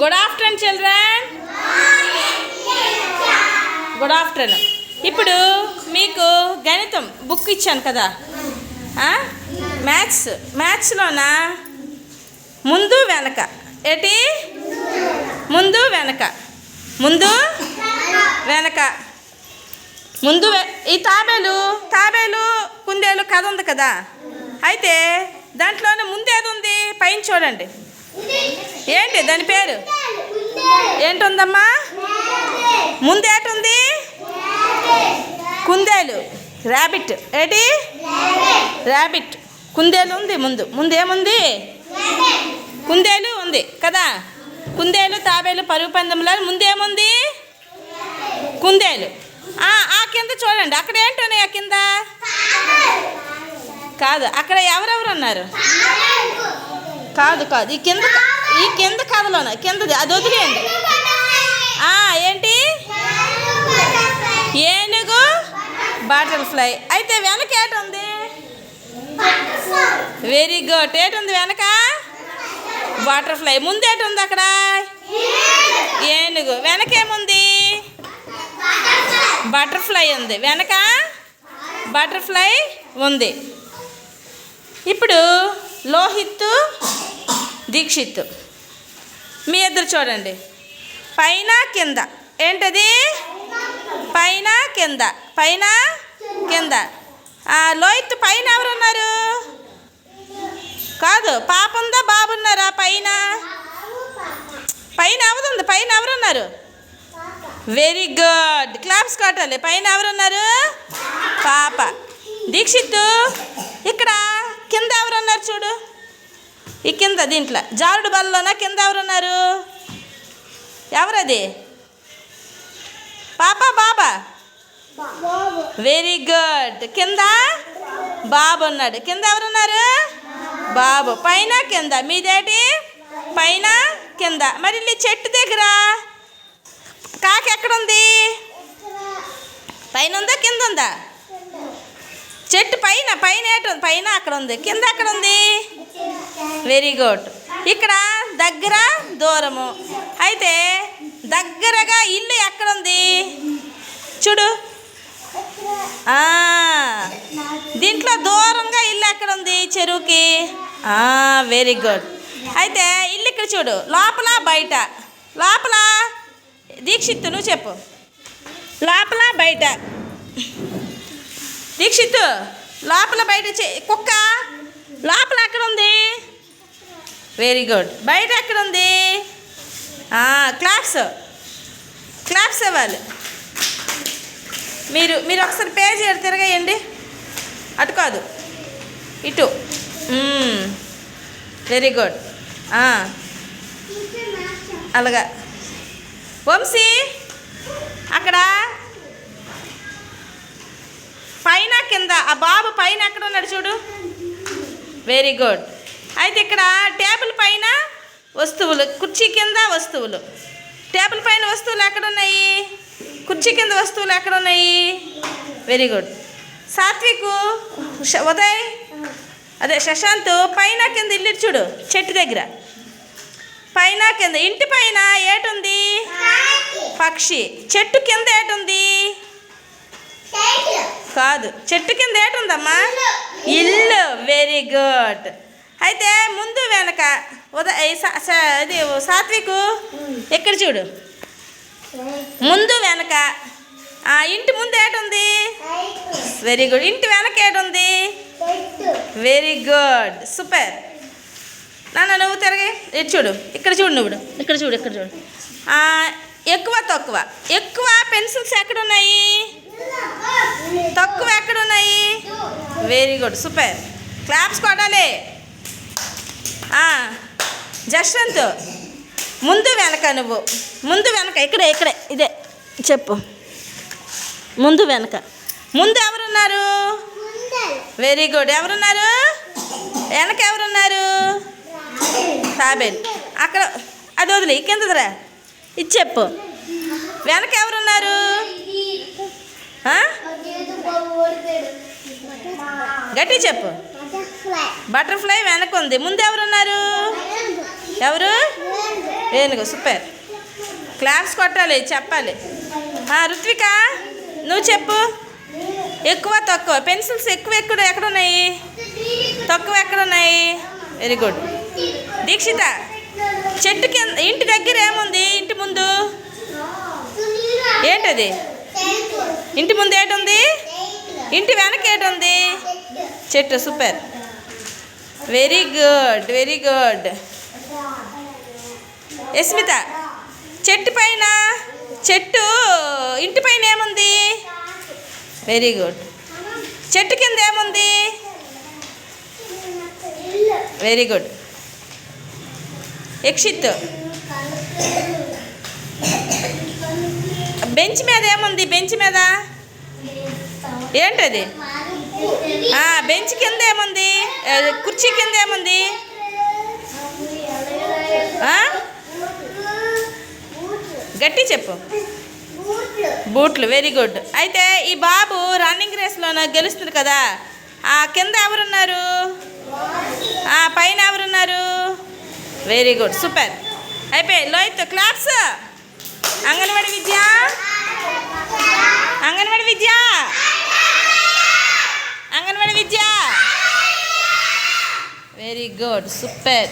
Good afternoon children good afternoon ఇప్పుడు మీకు గణితం బుక్ ఇచ్చాను కదా. మ్యాథ్స్ మ్యాథ్స్లోన ముందు వెనక. ఏంటి? ముందు వెనక. ముందు వెనక. ముందు ఈ తాబేలు తాబేలు కుందేలు కథ ఉంది కదా. అయితే దాంట్లోనే ముందేది ఉంది? పైన చూడండి. ఏంటి దాని పేరు? ఏంటుందమ్మా? ముందేటుంది కుందేలు. ర్యాబిట్ ఏంటి? ర్యాబిట్ కుందేలు ఉంది ముందు. ముందేముంది కుందేలు ఉంది కదా? కుందేలు తాబేలు పరుగు పందెంలో ముందేముంది కుందేలు. ఆ, కింద చూడండి. అక్కడ ఏంటున్నాయి ఆ కింద? కాదు. అక్కడ ఎవరెవరు ఉన్నారు? కాదు కాదు. ఈ కింద ఈ కింద కథలోన కిందది. అది వదిలేయండి. ఏంటి? ఏనుగు బటర్ఫ్లై. అయితే వెనక ఏటుంది? Very good. ఏటుంది వెనక? బటర్ఫ్లై. ముందేటుంది అక్కడ? ఏనుగు. వెనకేముంది బటర్ఫ్లై. ఉంది. వెనక బటర్ఫ్లై ఉంది. ఇప్పుడు లోహిత్ దీక్షిత్. మీ ఇద్దరు చూడండి. పైన కింద. ఏంటది? పైన కింద. పైన కింద. లోహిత్ పైన ఎవరున్నారు? కాదు పాప ఉందా బాబు ఉన్నారా పైన. పైన ఎవరుంది? పైన ఎవరున్నారు? వెరీ గుడ్ క్లాప్స్ కొట్టాలి. పైన ఎవరున్నారు? పాప. దీక్షిత్ ఇక్కడ కింద ఎవరున్నారు చూడు. ఈ కింద దీంట్లో. జారుడు బల్లలోన? కింద ఎవరున్నారు? ఎవరది? పాప బాబా? వెరీ గుడ్ కింద? బాబు ఉన్నాడు. కింద ఎవరున్నారు? బాబు. పైన కింద. మీదేటి? పైన కింద. మరి నీ చెట్టు దగ్గర కాకి ఎక్కడుంది? పైన ఉందా? కింద ఉందా? చెట్టు పైన పైన పైన అక్కడ ఉంది. కింద అక్కడ ఉంది? వెరీ గుడ్ ఇక్కడ దగ్గర దూరము. అయితే దగ్గరగా ఇల్లు ఎక్కడుంది చూడు. దీంట్లో దూరంగా ఇల్లు ఎక్కడ ఉంది? చెరువుకి. వెరీ గుడ్ అయితే ఇల్లు ఇక్కడ చూడు. లోపల బయట. లోపల దీక్షిత్తును నువ్వు చెప్పు. లోపల బయట. దీక్షిత్ లోపల బయట చే- కుక్క లోపల ఎక్కడ ఉంది వెరీ గుడ్ బయట ఎక్కడ ఉంది క్లాప్స్ క్లాప్స్ ఇవ్వాలి. మీరు మీరు ఒకసారి పేజీ తిరగేయండి. అటు కాదు. ఇటు. వెరీ గుడ్ అలాగా. వంశీ అక్కడ? పైన కింద ఆ బాబు పైన ఎక్కడ ఉన్నాడు చూడు? వెరీ గుడ్ అయితే ఇక్కడ టేబుల్ పైన వస్తువులు కుర్చీ కింద వస్తువులు. టేబుల్ పైన వస్తువులు ఎక్కడ ఉన్నాయి కుర్చీ కింద వస్తువులు ఎక్కడ ఉన్నాయి వెరీ గుడ్ సాత్విక్ ఉదయ్ అదే శశాంత్ పైన కింద ఇల్లు చూడు చెట్టు దగ్గర. పైన కింద ఇంటి పైన ఏటుంది? పక్షి. చెట్టు కింద ఏటుంది? కాదు. చెట్టు కింద ఏటుందమ్మా ఇల్లు. వెరీ గుడ్ అయితే ముందు వెనక ఉదయ సా- ఇది సాత్వికు ఎక్కడ చూడు? ముందు వెనక ఇంటి ముందు ఏటుంది వెరీ గుడ్ ఇంటి వెనక ఏటుంది వెరీ గుడ్ సూపర్ నాన్న నువ్వు తిరగే ఇటు చూడు. ఇక్కడ చూడు నువ్వు. ఇక్కడ చూడు ఇక్కడ చూడు. ఎక్కువ తక్కువ. ఎక్కువ పెన్సిల్స్ ఎక్కడ ఉన్నాయి? తక్కువ ఎక్కడ ఉన్నాయి వెరీ గుడ్ సూపర్ క్లాప్స్ కొట్టాలి. ఆ, జశ్వంత్ ముందు వెనక నువ్వు. ముందు వెనక. ఇక్కడే ఇక్కడే. ఇదే. చెప్పు. ముందు వెనక. ముందు ఎవరున్నారు? వెరీ గుడ్ ఎవరున్నారు? వెనక ఎవరున్నారు? తాబేలు అక్కడ అది వదిలే. కిందదిరా. ఇది చెప్పు. వెనక ఎవరున్నారు? గట్టి చెప్పు. బటర్ఫ్లై వెనక ఉంది. ముందు ఎవరున్నారు? ఎవరు? ఏనుగు. సూపర్. క్లాప్స్ కొట్టాలి చెప్పాలి. ఆ, రుత్విక నువ్వు చెప్పు. ఎక్కువ తక్కువ. పెన్సిల్స్ ఎక్కువ ఎక్కడ ఎక్కడున్నాయి? తక్కువ ఎక్కడ ఉన్నాయి వెరీ గుడ్ దీక్షిత చెట్టు కింద ఇంటి దగ్గర ఏముంది? ఇంటి ముందు? ఏంటది? ఇంటి ముందు ఏటుంది? ఇంటి వెనక ఏటుంది? చెట్టు super. Very good very good Yasmitha చెట్టు పైన చెట్టు ఇంటి పైన ఏముంది? వెరీ గుడ్ చెట్టు కింద ఏముంది? వెరీ గుడ్ యక్షిత్ బెంచ్ మీద ఏముంది? బెంచ్ మీద? ఏంటది? బెంచ్ కింద ఏముంది? కుర్చీ కింద ఏముంది? గట్టి చెప్పు. బూట్లు వెరీ గుడ్ అయితే ఈ బాబు రన్నింగ్ రేస్లో గెలుస్తుంది కదా. ఆ కింద ఎవరున్నారు? ఆ పైన ఎవరున్నారు? వెరీ గుడ్ సూపర్ అయిపోయి లోహిత్ క్లాప్స్ అంగన్వాడి విద్య? అంగన్వాడి విద్య? అంగన్వాడి విద్య? Very good super